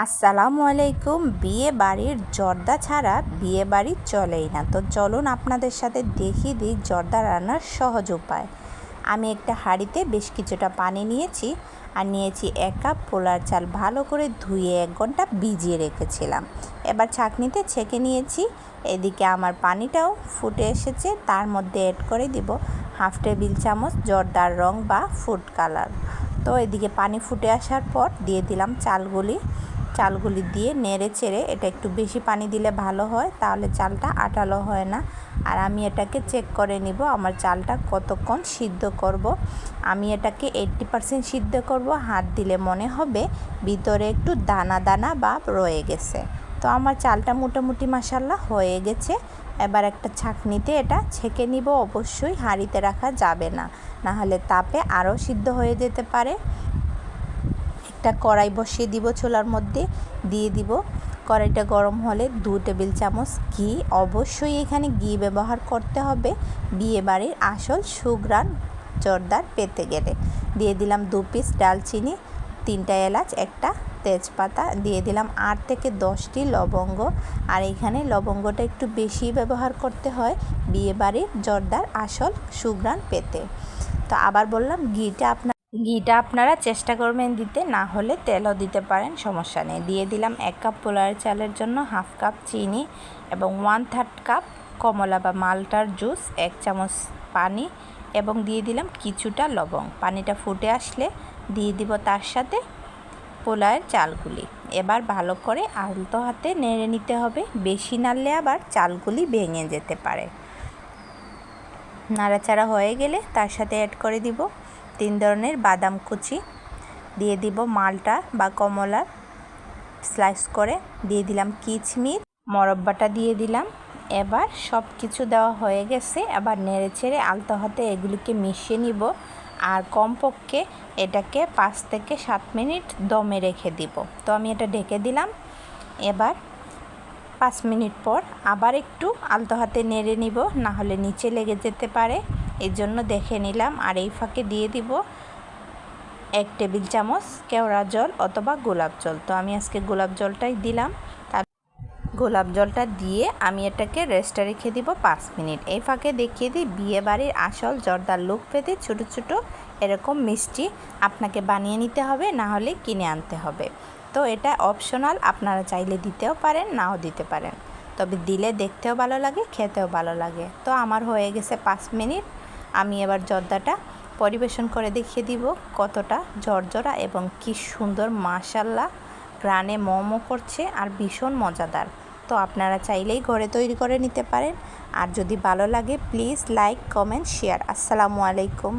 আসসালামু আলাইকুম। বিয়ে বাড়ির জর্দা ছাড়া বিয়ে বাড়ি চলেই না। তো চলুন আপনাদের সাথে দেখিয়ে দিই জর্দা রান্নার সহজ উপায়। আমি একটা হাঁড়িতে বেশ কিছুটা পানি নিয়েছি আর নিয়েছি এক কাপ পোলার চাল ভালো করে ধুয়ে এক ঘণ্টা ভিজিয়ে রেখেছিলাম। এবার ছাঁকনিতে ছেঁকে নিয়েছি। এদিকে আমার পানিটাও ফুটে এসেছে। তার মধ্যে অ্যাড করে দিব হাফ টেবিল চামচ জর্দার রং বা ফুড কালার তো এদিকে পানি ফুটে আসার পর দিয়ে দিলাম চালগুলি। চালগুলি দিয়ে নেড়ে চেড়ে এটা একটু বেশি পানি দিলে ভালো হয়, তাহলে চালটা আটালো হয় না। আর আমি এটাকে চেক করে নিব আমার চালটা কতক্ষণ সিদ্ধ করব। আমি এটাকে এইট্টি পারসেন্ট সিদ্ধ করব, হাত দিলে মনে হবে ভিতরে একটু দানা দানা বা রয়ে গেছে। তো আমার চালটা মোটামুটি মাসাল্লাহ হয়ে গেছে। এবার একটা ছাঁকনিতে এটা ছেঁকে নিব, অবশ্যই হাঁড়িতে রাখা যাবে না। নাহলে তাপে আরও সিদ্ধ হয়ে যেতে পারে। একটা কড়াই বসিয়ে দিব চুলার মধ্যে, দিয়ে দিব। কড়াইটা গরম হলে দু টেবিল চামচ ঘি। অবশ্যই এখানে ঘি ব্যবহার করতে হবে। বিয়ে বাড়ির আসল সুগ্রান জর্দার পেতে গেলে। দিয়ে দিলাম দু পিস ডালচিনি, তিনটা এলাচ, একটা তেজপাতা। দিয়ে দিলাম আট থেকে দশটি লবঙ্গ। আর এখানে লবঙ্গটা একটু বেশি ব্যবহার করতে হয় বিয়ে বাড়ির জর্দার আসল সুগ্রান পেতে। তো আবার বললাম, ঘিটা আপনার ঘিটা আপনারা চেষ্টা করবেন দিতে, না হলে তেলও দিতে পারেন, সমস্যা নেই। দিয়ে দিলাম এক কাপ পোলার চালের জন্য হাফ কাপ চিনি এবং ওয়ান থার্ড কাপ কমলা বা মালটার জুস এক চামচ পানি এবং দিয়ে দিলাম কিছুটা লবং পানিটা ফুটে আসলে দিয়ে দিব তার সাথে পোলায়ের চালগুলি। এবার ভালো করে আলতো হাতে নেড়ে নিতে হবে। বেশি নাড়লে আবার চালগুলি ভেঙে যেতে পারে। নাড়াচাড়া হয়ে গেলে তার সাথে অ্যাড করে দিব। তিন ধরনের বাদাম কুচি। দিয়ে দিব মালটা বা কমলা স্লাইস করে। দিয়ে দিলাম কিচমিচ মরব্বাটা দিয়ে দিলাম। এবার সব কিছু দেওয়া হয়ে গেছে। এবার নেড়ে ছেড়ে আলতো হাতে এগুলিকে মিশিয়ে নিব। আর কমপক্ষে এটাকে পাঁচ থেকে সাত মিনিট দমে রেখে দিব। তো আমি এটা ঢেকে দিলাম। এবার পাঁচ মিনিট পর আবার একটু আলতো হাতে নেড়ে নিব। না হলে নিচে লেগে যেতে পারে। এর জন্য দেখে নিলাম। আর এই ফাঁকে দিয়ে দিব এক টেবিল চামচ কেওড়া জল অথবা গোলাপ জল। তো আমি আজকে গোলাপ জলটাই দিলাম। তার গোলাপ জলটা দিয়ে আমি এটাকে রেস্টে রেখে দিব পাঁচ মিনিট। এই ফাঁকে দেখিয়ে দিই, বিয়ে বাড়ির আসল জর্দার লুক পেতে ছোটো ছোটো এরকম মিষ্টি আপনাকে বানিয়ে নিতে হবে, না হলে কিনে আনতে হবে। তো এটা অপশনাল আপনারা চাইলে দিতেও পারেন, নাও দিতে পারেন। তবে দিলে দেখতেও ভালো লাগে, খেতেও ভালো লাগে। তো আমার হয়ে গেছে পাঁচ মিনিট। আমি এবার জর্দাটা পরিবেশন করে দেখিয়ে দিব কতটা জর্জরা এবং কি সুন্দর মাশাল্লাহ গ্রানে মোমো করছে আর ভীষণ মজাদার। তো আপনারা চাইলেই ঘরে তৈরি করে নিতে পারেন। আর যদি ভালো লাগে প্লিজ লাইক কমেন্ট শেয়ার আসসালামু আলাইকুম।